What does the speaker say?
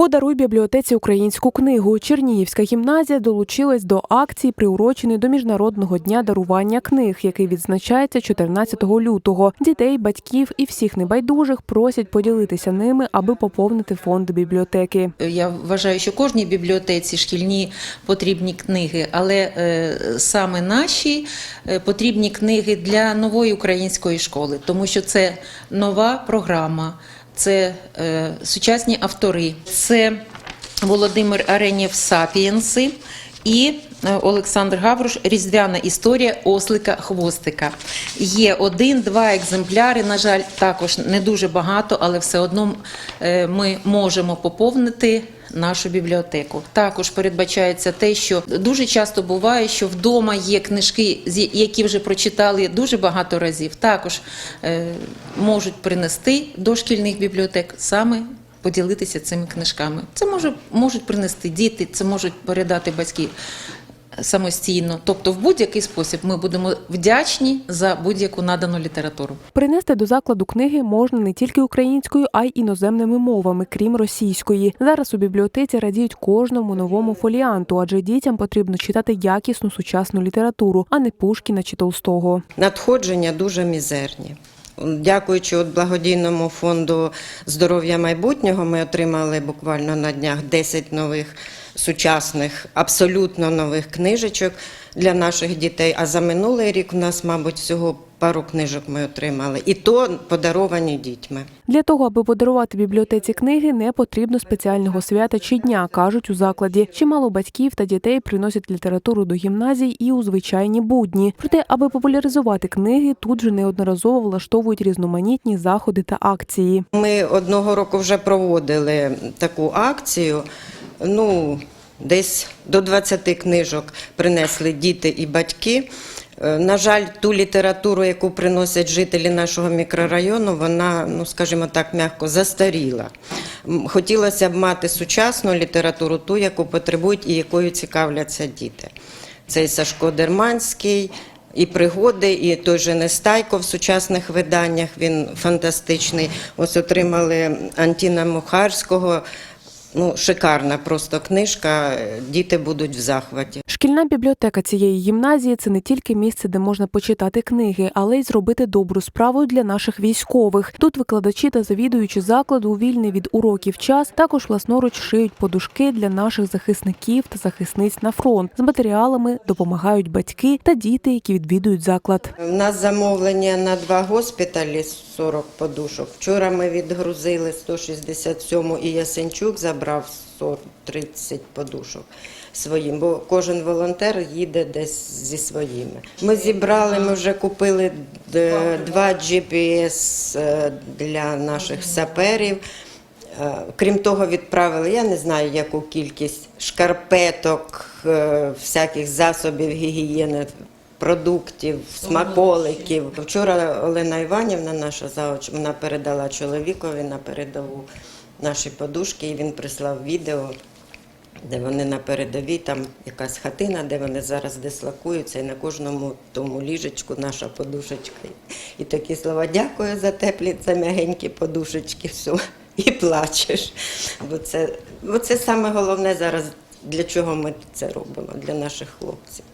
Подаруй бібліотеці українську книгу. Чернігівська гімназія долучилась до акції, приуроченої до міжнародного дня дарування книг, який відзначається 14 лютого. Дітей, батьків і всіх небайдужих просять поділитися ними, аби поповнити фонд бібліотеки. Я вважаю, що кожній бібліотеці шкільні потрібні книги, але е, саме наші е, потрібні книги для нової української школи, тому що це нова програма, це е, сучасні автори, це Володимир Аренєв Сапієнси і е, Олександр Гавруш Різдвяна історія ослика хвостика. Є один-два екземпляри. На жаль, також не дуже багато, але все одно е, ми можемо поповнити. Нашу бібліотеку також передбачається те, що дуже часто буває, що вдома є книжки, які вже прочитали дуже багато разів. Також е, можуть принести до шкільних бібліотек саме поділитися цими книжками. Це може, можуть принести діти, це можуть передати батьки самостійно. Тобто, в будь-який спосіб ми будемо вдячні за будь-яку надану літературу. Принести до закладу книги можна не тільки українською, а й іноземними мовами, крім російської. Зараз у бібліотеці радіють кожному новому фоліанту, адже дітям потрібно читати якісну сучасну літературу, а не Пушкіна чи Толстого. Надходження дуже мізерні. Дякуючи от благодійному фонду здоров'я майбутнього, ми отримали буквально на днях 10 нових сучасних, абсолютно нових книжечок для наших дітей. А за минулий рік у нас, мабуть, всього пару книжок ми отримали, і то подаровані дітьми. Для того, аби подарувати бібліотеці книги, не потрібно спеціального свята чи дня, кажуть у закладі. Чимало батьків та дітей приносять літературу до гімназій і у звичайні будні. Проте, аби популяризувати книги, тут же неодноразово влаштовують різноманітні заходи та акції. Ми одного року вже проводили таку акцію. Ну, десь до 20 книжок принесли діти і батьки. Е, На жаль, ту літературу, яку приносять жителі нашого мікрорайону, вона, ну скажімо так, м'яко застаріла. Хотілося б мати сучасну літературу, ту, яку потребують і якою цікавляться діти. Це і Сашко Дерманський, і пригоди, і той же Нестайко в сучасних виданнях. Він фантастичний. Ось отримали Антіна Мухарського. Ну, шикарна просто книжка. Діти будуть в захваті. Шкільна бібліотека цієї гімназії це не тільки місце, де можна почитати книги, але й зробити добру справу для наших військових. Тут викладачі та завідуючі закладу у вільний від уроків час також власноруч шиють подушки для наших захисників та захисниць на фронт. З матеріалами допомагають батьки та діти, які відвідують заклад. У нас замовлення на два госпіталі 40 подушок. Вчора ми відгрузили 167 і Ясенчук забрав 40, 30 подушок своїм, бо кожен волонтер їде десь зі своїми. Ми зібрали, ми вже купили е, два GPS е, для наших саперів. Е, Крім того, відправили, я не знаю, яку кількість шкарпеток, всяких засобів гігієни, продуктів, смаколиків. Вчора Олена Іванівна, наша завуч, вона передала чоловікові на передову наші подушки, і він прислав відео, де вони на передовій, там якась хатина, де вони зараз дислокуються, і на кожному тому ліжечку наша подушечка. І такі слова дякую за теплі, це м'ягенькі подушечки. Все. І плачеш. Бо це, бо це саме головне зараз, для чого ми це робимо, для наших хлопців.